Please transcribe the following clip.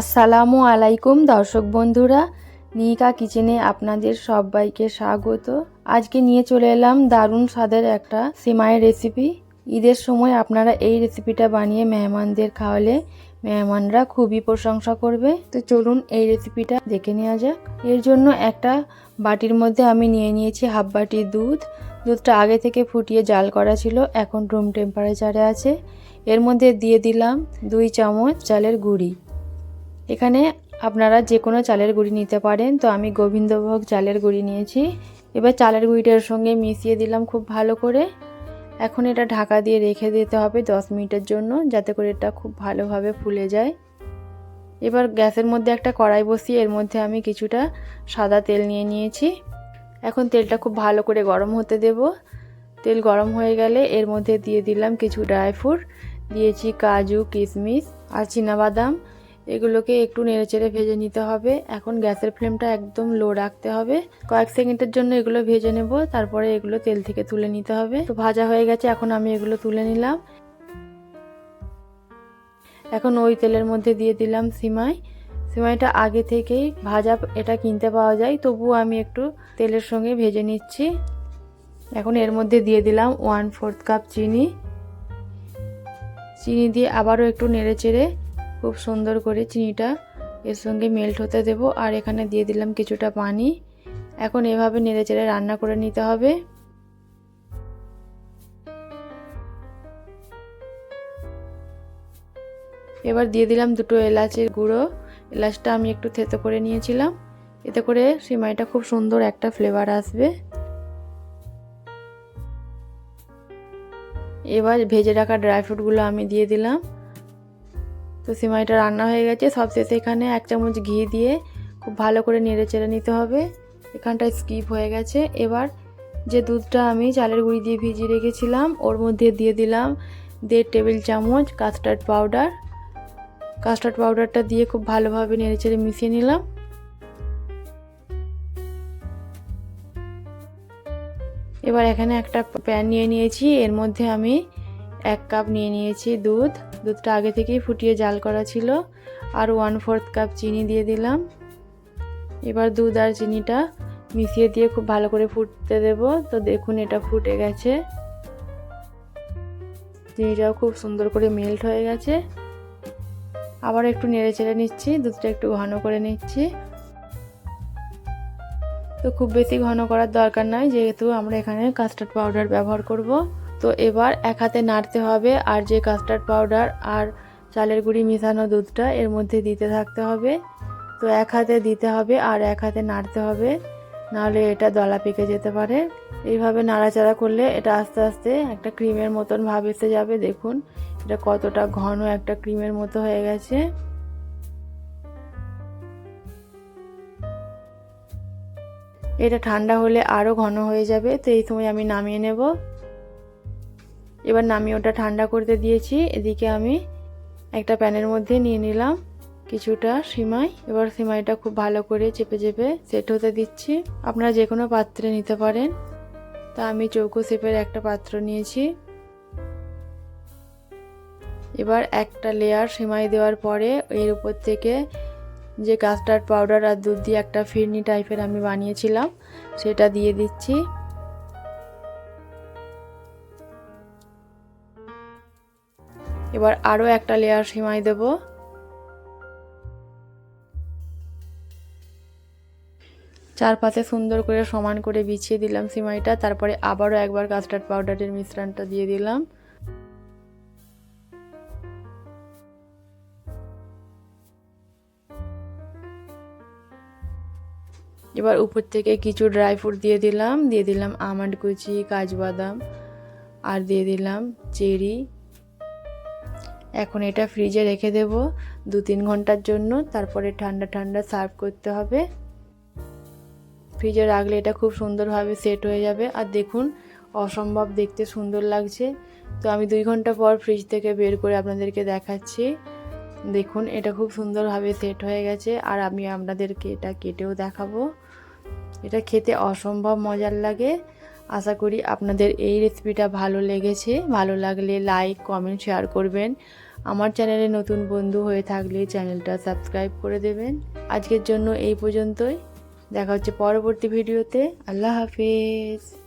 আসসালামু আলাইকুম দর্শক বন্ধুরা। নিকা কিচেনে আপনাদের সবাইকে স্বাগত। আজকে নিয়ে চলে এলাম দারুণ স্বাদের একটা সিমাইয়ের রেসিপি। ঈদের সময় আপনারা এই রেসিপিটা বানিয়ে মেহমানদের খাওয়ালে মেহমানরা খুবই প্রশংসা করবে। তো চলুন এই রেসিপিটা দেখে নেওয়া যাক। এর জন্য একটা বাটির মধ্যে আমি নিয়ে নিয়েছি হাফ বাটি দুধ। দুধটা আগে থেকে ফুটিয়ে জাল করা ছিল, এখন রুম টেম্পারেচারে আছে। এর মধ্যে দিয়ে দিলাম দুই চামচ চালের গুঁড়ি। এখানে আপনারা যে কোনো চালের গুঁড়ি নিতে পারেন। তো আমি গোবিন্দভোগ চালের গুঁড়ি নিয়েছি। এবার চালের গুঁড়িটার সঙ্গে মিশিয়ে দিলাম খুব ভালো করে। এখন এটা ঢাকা দিয়ে রেখে দিতে হবে দশ মিনিটের জন্য, যাতে করে এটা খুব ভালোভাবে ফুলে যায়। এবার গ্যাসের মধ্যে একটা কড়াই বসিয়ে এর মধ্যে আমি কিছুটা সাদা তেল নিয়ে নিয়েছি। এখন তেলটা খুব ভালো করে গরম হতে দেব। তেল গরম হয়ে গেলে এর মধ্যে দিয়ে দিলাম কিছু ড্রাই ফ্রুট, দিয়েছি কাজু, কিশমিশ আর বাদাম এগুলোকে একটু নেড়েচেড়ে ভেজে নিতে হবে। এখন গ্যাসের ফ্লেমটা একদম লো রাখতে হবে। কয়েক সেকেন্ডের জন্য এগুলো ভেজে নেব, তারপরে এগুলো তেল থেকে তুলে নিতে হবে। তো ভাজা হয়ে গেছে, এখন আমি এগুলো তুলে নিলাম। এখন ওই তেলের মধ্যে দিয়ে দিলাম সিমাই। সিমাইটা আগে থেকেই ভাজা এটা কিনতে পাওয়া যায়, তবুও আমি একটু তেলের সঙ্গে ভেজে নিচ্ছি। এখন এর মধ্যে দিয়ে দিলাম ওয়ান ফোর্থ কাপ চিনি। চিনি দিয়ে আবারও একটু নেড়ে চেড়ে খুব সুন্দর করে চিনিটা এর সঙ্গে মেল্ট হতে দেব। আর এখানে দিয়ে দিলাম কিছুটা পানি। এখন এভাবে নেড়ে চেড়ে রান্না করে নিতে হবে। এবার দিয়ে দিলাম দুটো এলাচের গুঁড়ো। এলাচটা আমি একটু থেতো করে নিয়েছিলাম। এতে করে সিমাইটা খুব সুন্দর একটা ফ্লেভার আসবে। এবার ভেজে রাখা ড্রাই ফ্রুটগুলো আমি দিয়ে দিলাম। তো সিমাইটা রান্না হয়ে গেছে। সব শেষে এখানে এক চামচ ঘি দিয়ে খুব ভালো করে নেড়ে চেড়ে নিতে হবে। এখানটায় স্কিপ হয়ে গেছে। এবার যে দুধটা আমি চালের গুঁড়ি দিয়ে ভিজিয়ে রেখেছিলাম, ওর মধ্যে দিয়ে দিলাম দেড় টেবিল চামচ কাস্টার্ড পাউডার কাস্টার্ড পাউডারটা দিয়ে খুব ভালোভাবে নেড়ে চেড়ে মিশিয়ে নিলাম। এবার এখানে একটা প্যান নিয়ে নিয়েছি। এর মধ্যে আমি এক কাপ নিয়ে নিয়েছি দুধ। দুধটা আগে থেকেই ফুটিয়ে জাল করা ছিল আর ওয়ান ফোর্থ কাপ চিনি দিয়ে দিলাম। এবার দুধ আর চিনিটা মিশিয়ে দিয়ে খুব ভালো করে ফুটতে দেব। তো দেখুন, এটা ফুটে গেছে। চিনিটাও খুব সুন্দর করে মেল্ট হয়ে গেছে। আবার একটু নেড়ে চেড়ে নিচ্ছি, দুধটা একটু ঘন করে নিচ্ছি। তো খুব বেশি ঘন করার দরকার নয় যেহেতু আমরা এখানে কাস্টার্ড পাউডার ব্যবহার করব। তো এবার এক হাতে নাড়তে হবে আর যে কাস্টার্ড পাউডার আর চালের গুঁড়ি মিশানো দুধটা এর মধ্যে দিতে থাকতে হবে। তো এক হাতে দিতে হবে আর এক হাতে নাড়তে হবে, নাহলে এটা দলা পেকে যেতে পারে। এইভাবে নাড়াচাড়া করলে এটা আস্তে আস্তে একটা ক্রিমের মতন ভাব এসে যাবে। দেখুন, এটা কতটা ঘন একটা ক্রিমের মতো হয়ে গেছে। এটা ঠান্ডা হলে আরও ঘন হয়ে যাবে। তো এই সময় আমি নামিয়ে নেব। এবার নামিয়ে ওটা ঠান্ডা করতে দিয়েছি। এদিকে আমি একটা প্যানের মধ্যে নিয়ে নিলাম কিছুটা সিমাই। এবার সিমাইটা খুব ভালো করে চেপে চেপে সেট হতে দিচ্ছি। আপনারা যে কোনো পাত্রে নিতে পারেন। তা আমি চৌকো শেপের একটা পাত্র নিয়েছি। এবার একটা লেয়ার সিমাই দেওয়ার পরে এর উপর থেকে যে কাস্টার্ড পাউডার আর দুধ দিয়ে একটা ফিরনি টাইপের আমি বানিয়েছিলাম, সেটা দিয়ে দিচ্ছি। এবার আরও একটা লেয়ার সিমাই দেব। চারপাশে সুন্দর করে সমান করে বিছিয়ে দিলাম সিমাইটা, তারপরে আবারও একবার কাস্টার্ড পাউডারের মিশ্রণটা দিয়ে দিলাম। এবার উপর থেকে কিছু ড্রাই ফ্রুট দিয়ে দিলাম দিয়ে দিলাম আমন্ড কুচি, কাজু বাদাম, আর দিয়ে দিলাম চেরি। এখন এটা ফ্রিজে রেখে দেব। দু তিন ঘণ্টার জন্য, তারপরে ঠান্ডা ঠান্ডা সার্ভ করতে হবে। ফ্রিজে রাখলে এটা খুব সুন্দরভাবে সেট হয়ে যাবে। আর দেখুন, অসম্ভব দেখতে সুন্দর লাগছে। তো আমি দুই ঘণ্টা পর ফ্রিজ থেকে বের করে আপনাদেরকে দেখাচ্ছি। দেখুন, এটা খুব সুন্দরভাবে সেট হয়ে গেছে। আর আমি আপনাদেরকে এটা কেটেও দেখাবো। এটা খেতে অসম্ভব মজার লাগে। আশা করি আপনাদের এই রেসিপিটা ভালো লেগেছে। ভালো লাগলে লাইক কমেন্ট শেয়ার করবেন। আমার চ্যানেলে নতুন বন্ধু হয়ে থাকলে চ্যানেলটা সাবস্ক্রাইব করে দেবেন। আজকের জন্য এই পর্যন্তই। দেখা হচ্ছে পরবর্তী ভিডিওতে। আল্লাহ হাফেজ।